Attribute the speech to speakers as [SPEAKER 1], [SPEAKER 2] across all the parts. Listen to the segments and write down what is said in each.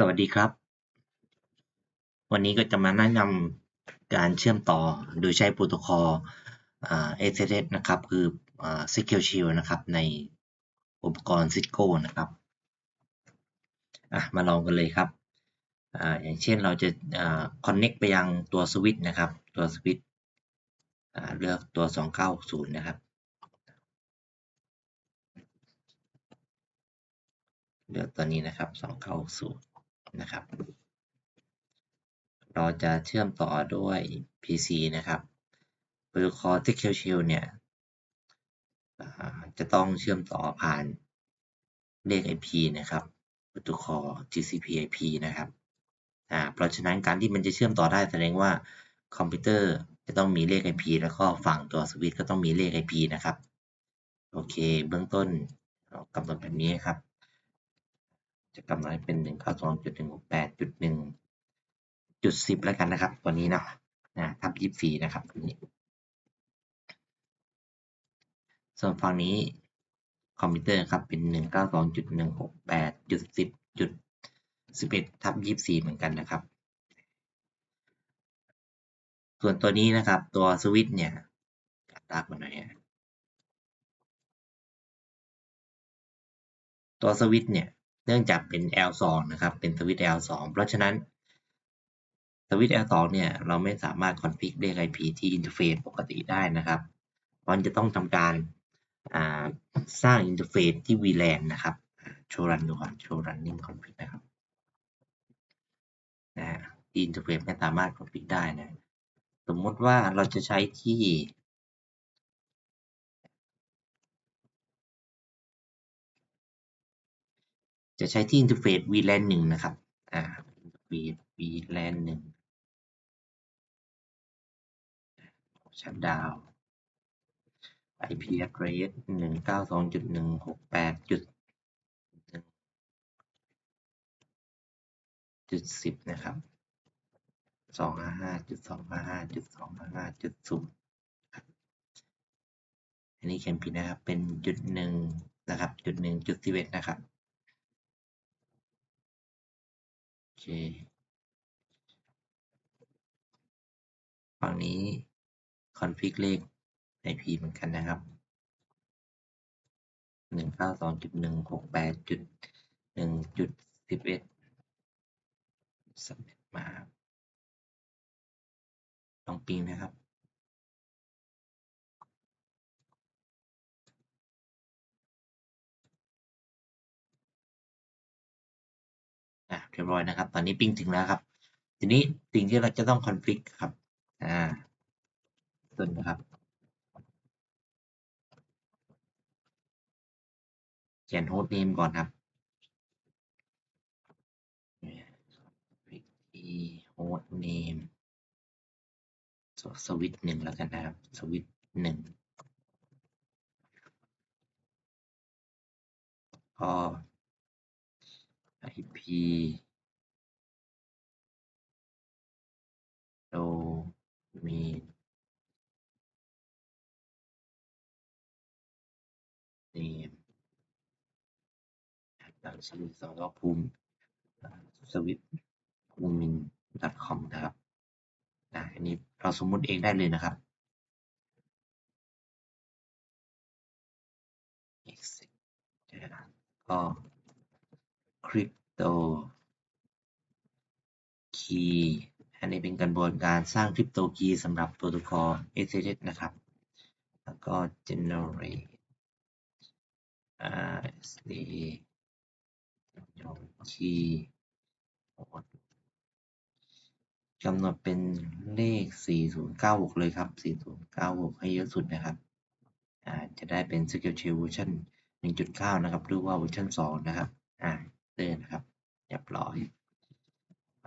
[SPEAKER 1] สวัสดีครับ วันนี้ก็จะมาแนะนำการเชื่อมต่อโดยใช้โปรโตคอลอ่า SSH นะครับ คือ Secure Shield นะครับในอุปกรณ์ Cisco นะครับมาลองกันเลยครับออย่างเช่นเราจะอ่า connect ไปยังตัวสวิตช์นะครับ ตัวสวิตช์เลือกตัว 290 นะครับ เลือกตัวนี้นะครับ 290 นะครับ เราจะเชื่อมต่อด้วย PC นะครับโปรโตคอล Secure Shield เนี่ยจะต้องเชื่อมต่อผ่านเลข IP นะครับโปรโตคอล TCP/IP นะครับอ่าเพราะฉะนั้นการที่มันจะเชื่อมต่อได้แสดงว่าคอมพิวเตอร์จะต้องมีเลข IP แล้วก็ฝั่งตัวสวิตช์ก็ต้องมีเลข IP นะครับ โอเค เบื้องต้นเรากำหนดแบบนี้ครับ จะกำหนดให้เป็น192.168.1 จุด10 แล้วกันนะครับ ตัวนี้เนาะนะทับ24 นะครับตัวนี้ ส่วนฝั่งนี้คอมพิวเตอร์ครับเป็น 192.168.10.11ทับ24 เหมือนกันนะครับ ส่วนตัวนี้นะครับ ตัวสวิตช์เนี่ยตากมาหน่อยตัวสวิตช์เนี่ย เนื่องจากเป็น L2 นะครับ เป็นสวิตช์ L2 เพราะฉะนั้นสวิตช์ L2 เนี่ยเราไม่สามารถคอนฟิกเลข IP ที่อินเทอร์เฟซปกติได้นะครับมันจะต้องทำการสร้างอินเทอร์เฟซที่ VLAN นะครับโชว์รันดูก่อนโชว์ running config นะครับนะอินเทอร์เฟซไม่สามารถคอนฟิกได้นะสมมติว่าเราจะใช้ที่ จะใช้ที่อินเทอร์เฟซ VLAN 1 นะครับ อ่า VLAN 1 ชัดดาว IP address 192.168. จุดสิบนะครับสองห้าห้าจุดสองห้าห้าจุดสองห้าห้าจุดศูนย์อันนี้เขียนผิดนะครับ เป็นจุดหนึ่งนะครับ จุดหนึ่งจุดสิบเอ็ดนะครับ เค ฝั่งนี้คอนฟิกเลข IP เหมือนกันนะครับหนึ่งเก้าสองจุดหนึ่งหกแปดจุดหนึ่งจุดสิบเอ็ดสำเร็จมาลองปิงนะครับ อะเรียบร้อยนะครับ ตอนนี้ปิ้งถึงแล้วครับ ทีนี้สิ่งที่เราจะต้องคอนฟิกครับ อ่าต้นนะครับเขียนโฮสต์เนมก่อนครับที่โฮสต์เนมสวิตหนึ่งแล้วกันนะครับ สวิตหนึ่งก็ IP โดมีเนมดังสวิตสองก็ภูมิสวิตภูมิน .com นะครับนะอันนี้เราสมมุติเองได้เลยนะครับก็ crypto key อันนี้เป็นกระบวนการสร้าง crypto key สำหรับโปรโตคอล SSH นะครับ แล้วก็ generate อ่า SD key กำหนดเป็นเลข 4096 เลยครับ 4096 ให้เยอะสุดนะครับอ่าจะได้เป็น Secure Shell version 1.9 นะครับ หรือว่า version 2 นะครับอ่า เดินะครับเรียบร้อย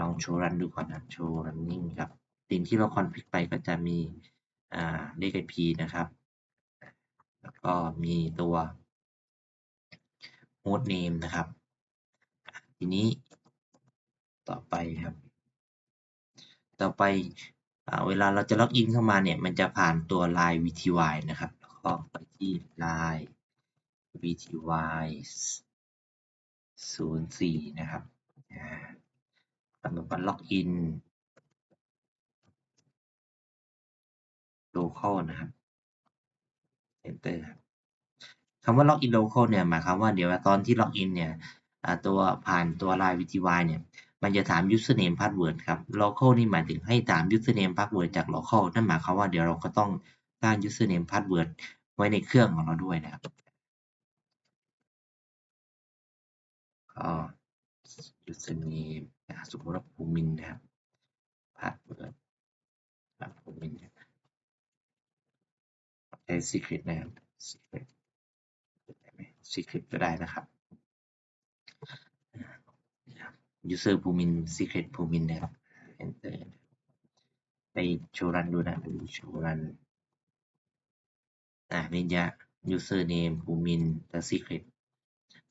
[SPEAKER 1] ลองโชว์รันดูก่อนนะโชว์ running ครับสิ่งที่เราคอนฟิกไปก็จะมีอ่าเลข IP นะครับ แล้วก็มีตัว host name นะครับ ทีนี้ต่อไปครับ ต่อไปเวลาเราจะล็อกอินเข้ามาเนี่ย มันจะผ่านตัว line VTY นะครับ แล้วก็ไปที่ line VTY 04 นะครับอ่ากำหนดวันล็อกอิน local นะครับ enter ครับคำว่า login local เนี่ยหมายความว่าเดี๋ยวตอนที่ login เนี่ยตัวผ่านตัว Line VTY เนี่ย มันจะถาม username password ครับ local นี่หมายถึงให้ถาม username password จาก local นั่นหมายความว่าเดี๋ยวเราก็ต้องสร้าง username password ไว้ในเครื่องของเราด้วยนะครับ ก็ username อ่าสมมติว่าภูมินนะครับ password อ่าภูมินนะใช้ secret นะครับ secret ได้ไหม secret ก็ได้นะครับ user ภูมิน secret ภูมินนะครับ enter ไปโชว์รันดูนะดูโชว์รันอ่านี่จะ user name ภูมินและ secret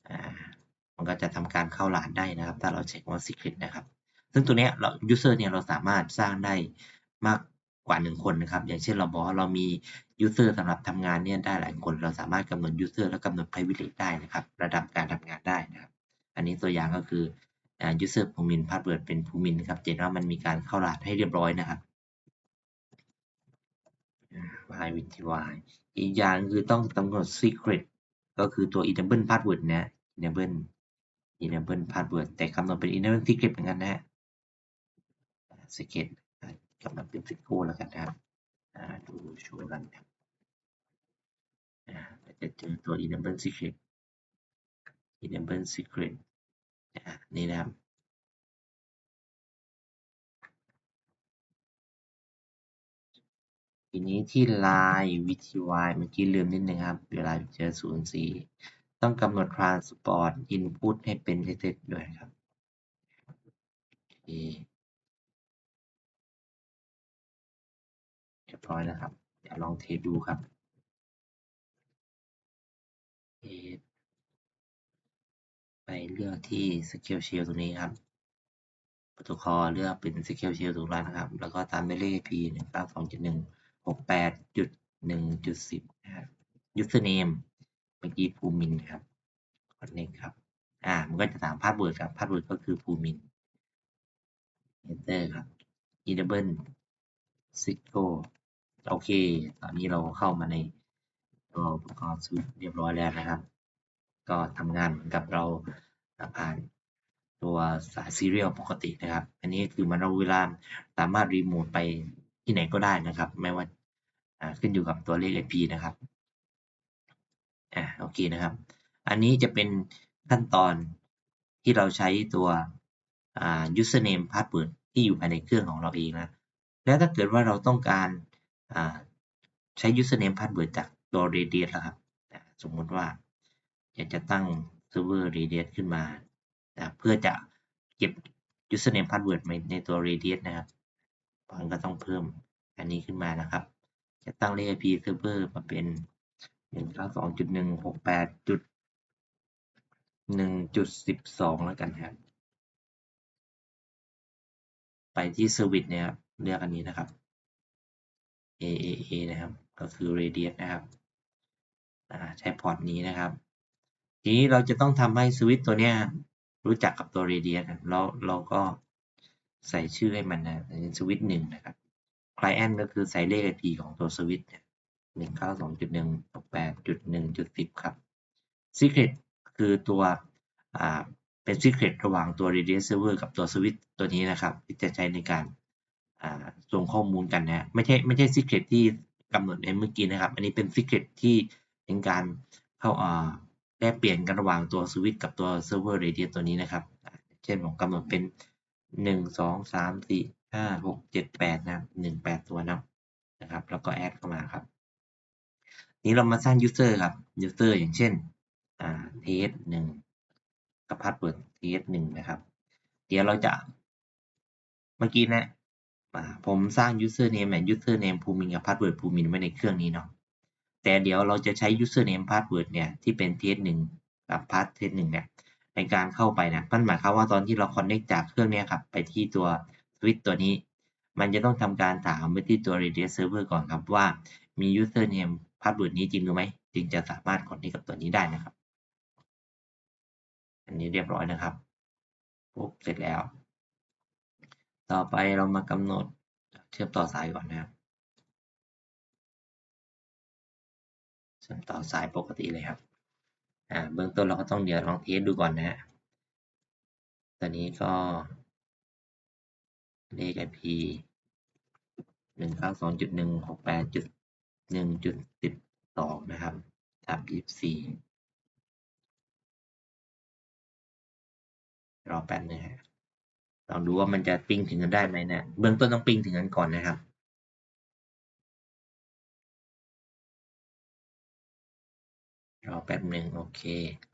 [SPEAKER 1] อ่า มันก็จะทำการเข้ารหัสได้นะครับ ถ้าเราเช็คว่า secret นะครับ ซึ่งตัวเนี้ยเรา user เนี่ยเราสามารถสร้างได้มากกว่าหนึ่งคนนะครับ อย่างเช่นเราบอกว่าเรามี user สำหรับทำงานเนี่ยได้หลายคน เราสามารถกำหนด user และกำหนด privilege ได้นะครับ ระดับการทำงานได้นะครับ อันนี้ตัวอย่างก็คืออ่า user ภูมิน password เป็นภูมินครับ เห็นว่ามันมีการเข้ารหัสให้เรียบร้อยนะครับ y w t y อีกอย่างคือต้องกำหนด secret ก็คือตัว enable password นะ enable enable password แต่กำหนดเป็น enable secret เหมือนกันนะฮะ secret กำหนดเป็น secret แล้วกันนะครับดูโชว์รันครับจะเจอตัว enable secret enable secret นี่นะครับทีนี้ที่ line VTY เมื่อกี้ลืมนิดนึงครับ เวลาเจอ 04 ต้องกำหนด transport input ให้เป็น text ด้วยครับโอเคเรียบร้อยนะครับเดี๋ยวลองเทสดูครับไปเลือกที่ scale shell ตรงนี้ครับโปรโตคอลเลือกเป็น scale shell ตรงนั้นนะครับ แล้วก็ตามด้วยเลข IP 192.1 68.1.10นะครับ username เมื่อกี้ภูมินครับ connect ครับ อ่า มันก็จะถาม password ครับ password ก็คือภูมิน enter ครับ enable cisco โอเค ตอนนี้เราเข้ามาในตัวอุปกรณ์สวิตเรียบร้อยแล้วนะครับ ก็ทำงานเหมือนกับเราผ่านตัวสายซีเรียลปกตินะครับ อันนี้คือมันเราเวลาสามารถรีโมทไปที่ไหนก็ได้นะครับ ไม่ว่าอ่าขึ้นอยู่กับตัวเลข IP นะครับ อ่าโอเคนะครับ อันนี้จะเป็นขั้นตอนที่เราใช้ตัว username password ที่อยู่ภายในเครื่องของเราเองนะ แล้วถ้าเกิดว่าเราต้องการใช้ username password จากตัว Radius ล่ะครับ สมมุติว่าอยากจะตั้งเซิร์ฟเวอร์ Radius ขึ้นมา เพื่อจะเก็บ username password ในตัว Radius นะครับมันก็ต้องเพิ่มอันนี้ขึ้นมานะครับ จะตั้งเลข IP เป็น ซิร์ฟเวอร์มาเป็น192.168.1.12แล้วกันครับ ไปที่ Service เนี่ยครับเลือกอันนี้นะครับ AAA นะครับ ก็คือ Radius นะครับอ่าใช้พอร์ตนี้นะครับ ทีนี้เราจะต้องทำให้สวิตช์ตัวเนี้ยรู้จักกับตัว Radius นะแล้วเราก็ใส่ชื่อให้มันนะสวิตช์หนึ่งนะครับ Client ก็คือใส่เลข IP ของตัวสวิตช์เนี่ย 192.168.1.10 ครับ Secret คือตัวอ่าเป็น Secret ระหว่างตัว Radius Server กับตัวสวิตตัวนี้นะครับที่จะใช้ในการส่งข้อมูลกันนะไม่ใช่ไม่ใช่ Secret ที่กำหนดในเมื่อกี้นะครับ อันนี้เป็น Secret ที่เป็นการเข้าแลกเปลี่ยนกันระหว่างตัวสวิตกับตัว Server Radius ตัวนี้นะครับ เช่นผมกำหนดเป็น 1 2 3 4 5 6 7 8 นะ 1 8 ตัวนะนะครับ แล้วก็แอดเข้ามาครับ นี้เรามาสร้าง user ครับ user อย่างเช่นอ่า test 1กับ password test 1นะครับ เดี๋ยวเราจะเมื่อกี้นะผมสร้าง user name แบบ user name ภูมินกับ password ภูมินไว้ในเครื่องนี้เนาะแต่เดี๋ยวเราจะใช้ user name password เนี่ยที่เป็น test 1กับ pass test 1เนี่ยในการเข้าไปนะนั่นหมายความว่าตอนที่เรา connect จากเครื่องนี้ครับไปที่ตัว switch ตัวนี้ มันจะต้องทำการถามไปที่ตัว Radius Server ก่อนครับว่ามี user name password นี้จริงหรือไม่จึงจะสามารถ connect กับตัวนี้ได้นะครับ อันนี้เรียบร้อยนะครับปุ๊บเสร็จแล้ว ต่อไปเรามากำหนดเชื่อมต่อสายก่อนนะครับ เชื่อมต่อสายปกติเลยครับอ่าเบื้องต้นเราก็ต้องเดี๋ยวลองเทสดูก่อนนะฮะตอนนี้ก็เลข IP หนึ่งเก้า หนึ่งจุดสิบสองนะครับ ทับยี่สี่รอแป๊บนึงฮะลองดูว่ามันจะปิ้งถึงกันได้ไหมนะ เบื้องต้นต้องปิ้งถึงกันก่อนนะครับรอแป๊บหนึ่งโอเค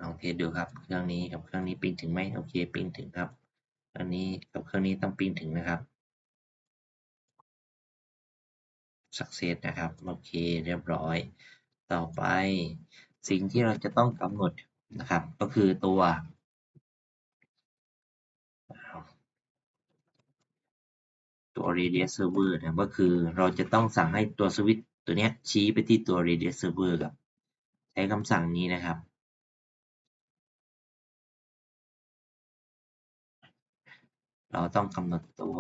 [SPEAKER 1] ลองเทสดูครับเครื่องนี้กับเครื่องนี้ปิ้งถึงไหมโอเคปิ้งถึงครับเครื่องนี้กับเครื่องนี้ต้องปิ้งถึงนะครับ success นะครับ โอเค เรียบร้อย ต่อไปสิ่งที่เราจะต้องกำหนดนะครับ ก็คือตัว ตัว radius server นะก็คือเราจะต้องสั่งให้ตัวสวิตช์ตัวนี้ชี้ไปที่ตัว radius server กับ ใช้คำสั่งนี้นะครับ เราต้องกำหนดตัว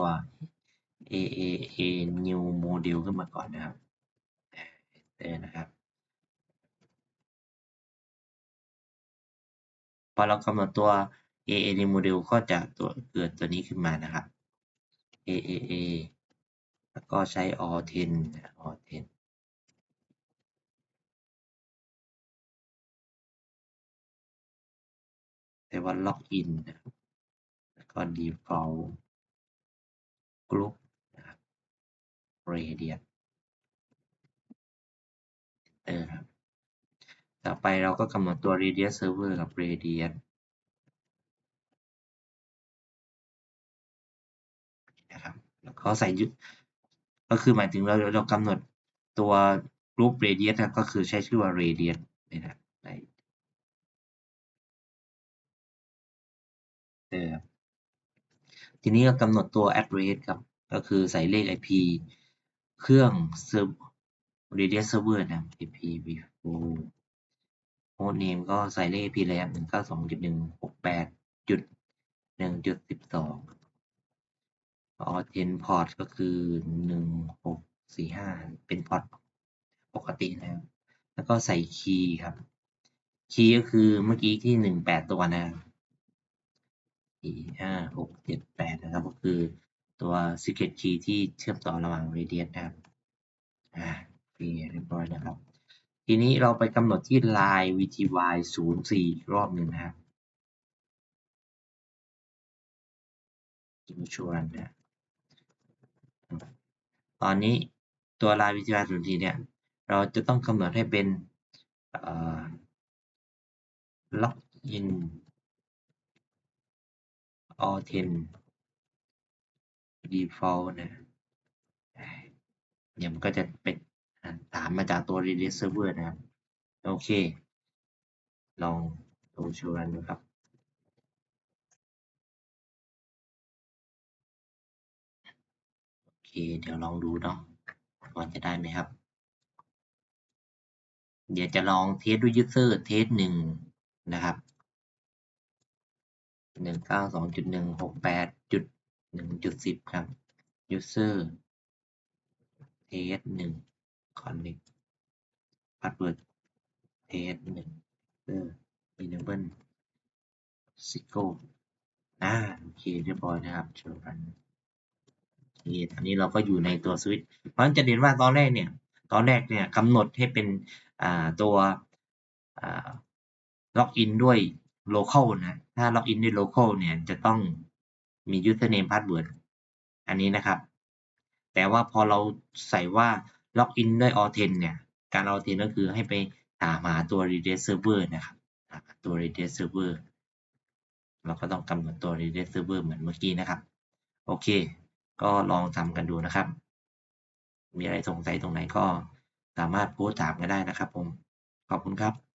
[SPEAKER 1] AAA new model ขึ้นมาก่อนนะครับเออนะครับ พอเรากำหนดตัว A A new model ก็จะตัวเกิดตัวนี้ขึ้นมานะครับ AAA แล้วก็ใช้ all 10 all 10แต่ว่า login นแล้วก็ default group นะครับ radius เออครับต่อไปเราก็กำหนดตัว radius server กับ radius นะครับแล้วก็ใส่ยุก็คือหมายถึงเราเรากำหนดตัว group radius นะก็คือใช้ชื่อว่า radius นะครับในเออทีนี้ก็กำหนดตัว address ครับ ก็คือใส่เลข IP เครื่อง server radius server นะ IP before host name ก็ใส่เลข IP เลยครับหนึ่งเก้าสองจุดหนึ่งหกแปดจุดหนึ่งจุดสิบสองออเทนพอร์ตก็คือหนึ่งหกสี่ห้าเป็นพอร์ตปกตินะครับ แล้วก็ใส่คีย์ครับ คีย์ก็คือเมื่อกี้ที่หนึ่งแปดตัวนะครับสี่ห้าหกเจ็ดแปดนะครับ ก็คือ ตัว secret key ที่เชื่อมต่อระหว่าง radius นะครับอ่าเคเรียบร้อยนะครับ ทีนี้เราไปกำหนดที่ line vty 0 4รอบหนึ่งนะครับดูชวนนะตอนนี้ตัว line vty 0 4เนี่ย เราจะต้องกำหนดให้เป็น login all 10 default นะเนี่ยมันก็จะเป็นถามมาจากตัว radius server นะครับ โอเค ลองดูชว์รันดูครับโอเค เดี๋ยวลองดูเนาะว่าจะได้ไหมครับ เดี๋ยวจะลองเทสด้วย user เทสหนึ่งนะครับหนึ่งเก้าสองจุดหนึ่งหกแปด หนึ่งจุดสิบครับ user เทสหนึ่ง connect password เทสหนึ่งเออ enable sico อ่าโอเคเรียบร้อยนะครับโชว์รันโอเคตอนนี้เราก็อยู่ในตัวสวิตช์เพราะฉะนั้นจะเห็นว่าตอนแรกเนี่ย ตอนแรกเนี่ยกำหนดให้เป็นอ่าตัวอ่าล็อกอินด้วย local นะ ถ้าล็อกอินด้วย local เนี่ยจะต้อง มี username password อันนี้นะครับ แต่ว่าพอเราใส่ว่าล็อกอินด้วย Auth0 เนี่ย การ Auth0 ก็คือให้ไปถามหาตัว Redis Server นะครับตัว Redis Server เราก็ต้องกำหนดตัว Redis Server เหมือนเมื่อกี้นะครับ โอเค ก็ลองทำกันดูนะครับ มีอะไรสงสัยตรงไหนก็สามารถโพสถามกันได้นะครับผม ขอบคุณครับ